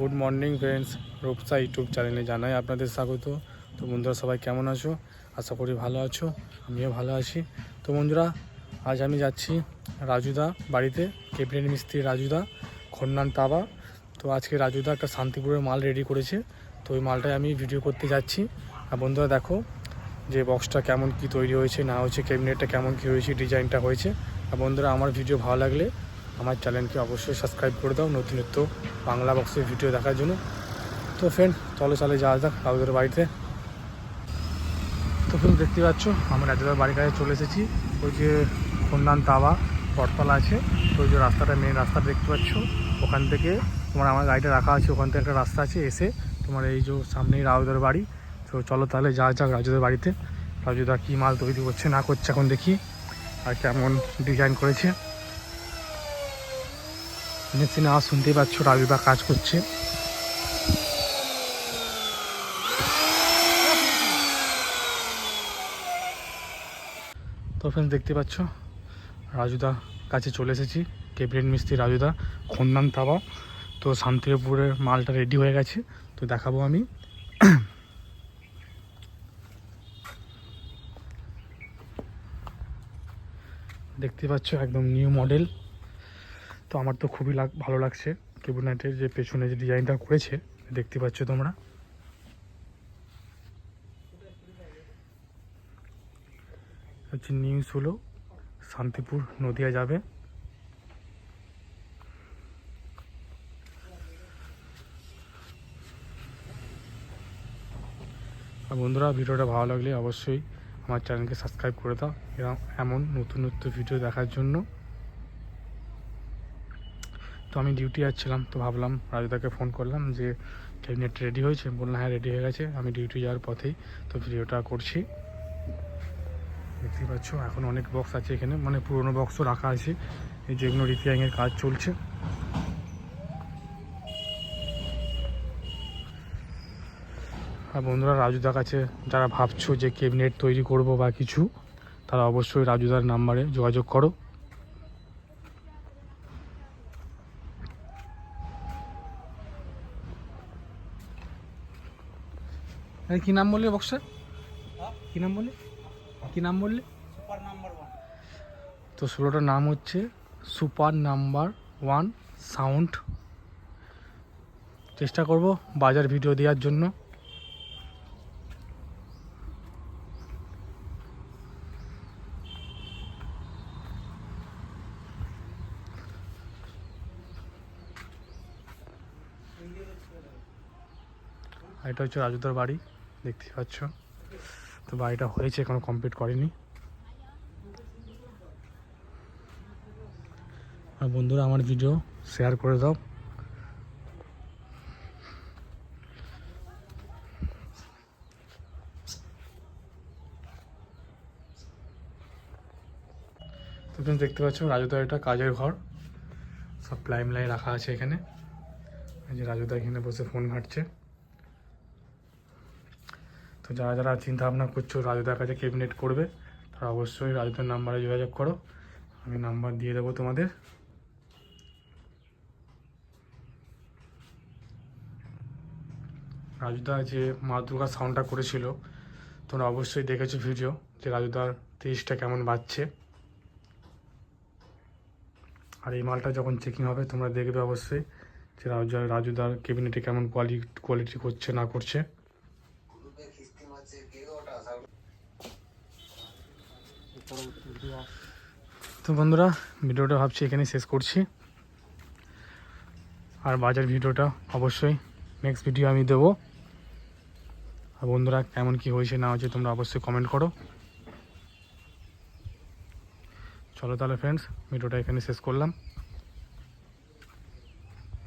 Good morning friends, Rupsa YouTube চ্যানেলে জানাই আপনাদের স্বাগত। তো বন্ধুরা, সবাই কেমন আছো? আশা করি ভালো আছো, আমিও ভালো আছি। তো বন্ধুরা, আজ আমি যাচ্ছি রাজুদা বাড়িতে ক্যাবিনেট মিস্ত্রি রাজুদা, খন্নান তাবা। তো আজকে রাজুদা একটা শান্তিপুরের মাল রেডি করেছে, তো ওই মালটাই আমি ভিডিও করতে যাচ্ছি। আর বন্ধুরা, দেখো যে বক্সটা কেমন কি তৈরি হয়েছে, না হয়েছে ক্যাবিনেটটা কেমন কি হয়েছে ডিজাইনটা হয়েছে। আর বন্ধুরা, আমার ভিডিও ভালো লাগলে আমার চ্যানেলকে অবশ্যই সাবস্ক্রাইব করে দাও নতুন নিত্য বাংলা বক্সের ভিডিও দেখার জন্য। তো ফ্রেন্ড চলো, চলে যাওয়া যাক রাজুদার বাড়িতে। তো ফ্রেন্ড দেখতে পাচ্ছ, আমরা রাজুদার বাড়ির কাছে চলে এসেছি। ওই যে খন্দান তাওয়া পটতলা আছে। তো ওই যে রাস্তাটা মেন রাস্তাটা দেখতে পাচ্ছ। ওখান থেকে তোমার আমার গাড়িটা রাখা আছে। ওখান থেকে একটা রাস্তা আছে, এসে তোমার এই যে সামনেই রাজুদার বাড়ি। তো চলো তাহলে যাওয়া যাক রাজুদের বাড়িতে। রাজুদা কী মাল তৈরি করছে, না করছে, এখন দেখি। আর কেমন ডিজাইন করেছে। মেশিনে আওয়াজ শুনতেই পাচ্ছ রাজুদা কাজ করছে। তো ফ্রেন্ডস দেখতে পাচ্ছ, রাজুদা কাছে চলে এসেছি ক্যাবিনেট মিস্ত্রি রাজুদা, খন্দান তাওয়া। তো শান্তিপুরের মালটা রেডি হয়ে গেছে, তো দেখাবো আমি। দেখতে পাচ্ছ, একদম নিউ মডেল তো আমার তো খুবই লাগ ভালো লাগছে। কেবুনাইটের যে পেছনে যে ডিজাইনটা করেছে, দেখতে পাচ্ছ তোমরা? হচ্ছে নিউজ হলো, শান্তিপুর, নদিয়া যাবে। আর বন্ধুরা, ভিডিওটা ভালো লাগলে অবশ্যই আমার চ্যানেলকে সাবস্ক্রাইব করে দাও। এরকম এমন নতুন নতুন ভিডিও দেখার জন্য। তো আমি ডিউটি যাচ্ছিলাম, তো ভাবলাম রাজুদাকে ফোন করলাম যে ক্যাবিনেট রেডি হয়েছে। বললাম হ্যাঁ রেডি হয়ে গেছে। আমি ডিউটি যাওয়ার পথেই তো ভিডিওটা করছি। দেখতেই পাচ্ছ, এখন অনেক বক্স আছে এখানে। মানে পুরোনো বক্সও রাখা আছে। এই যেগুলো রিপেয়ারিংয়ের কাজ চলছে। আর বন্ধুরা, রাজুদার কাছে যারা ভাবছ যে ক্যাবিনেট তৈরি করব বা কিছু, তারা অবশ্যই রাজুদার নাম্বারে যোগাযোগ করো। কি নাম বললি বক্সের কি নাম বললে? কি নাম বললে? তো ষোলোটার নাম হচ্ছে সুপার নাম্বার ওয়ান সাউন্ড। চেষ্টা করব বাজার ভিডিও দেওয়ার জন্য। এটা হচ্ছে রাজুদার বাড়ি। দেখতেই পাচ্ছ। তো বাড়িটা হয়েছে, এখনও কমপ্লিট করেনি। আর বন্ধুরা, আমার ভিডিও শেয়ার করে দাও। তো তুমি দেখতে পাচ্ছ রাজুদার এটা কাজের ঘর। সব প্লাইম লাই রাখা আছে এখানে। যে রাজুদা এখানে বসে ফোন ঘাটছে। তো যারা যারা চিন্তা ভাবনা করছ রাজুদার কাছে ক্যাবিনেট করবে, তারা অবশ্যই রাজুদার নাম্বারে যোগাযোগ করো। আমি নাম্বার দিয়ে দেবো তোমাদের। রাজুদা যে মা দুর্গা সাউন্ডটা করেছিল, তোমরা অবশ্যই দেখেছ ভিডিও যে রাজুদার তেইশটা কেমন বাজছে। আর এই মালটা যখন চেকিং হবে, তোমরা দেখবে অবশ্যই যে রাজু রাজুদার ক্যাবিনেটে কেমন কোয়ালিটি কোয়ালিটি করছে, না করছে। তো বন্ধুরা, ভিডিওটা ভাবছি এখানে শেষ করছি। আর বাজার ভিডিওটা অবশ্যই নেক্সট ভিডিও আমি দেবো। আর বন্ধুরা, কেমন কি হয়েছে না হয়েছে তোমরা অবশ্যই কমেন্ট করো। চলো তাহলে ফ্রেন্ডস ভিডিওটা এখানে শেষ করলাম।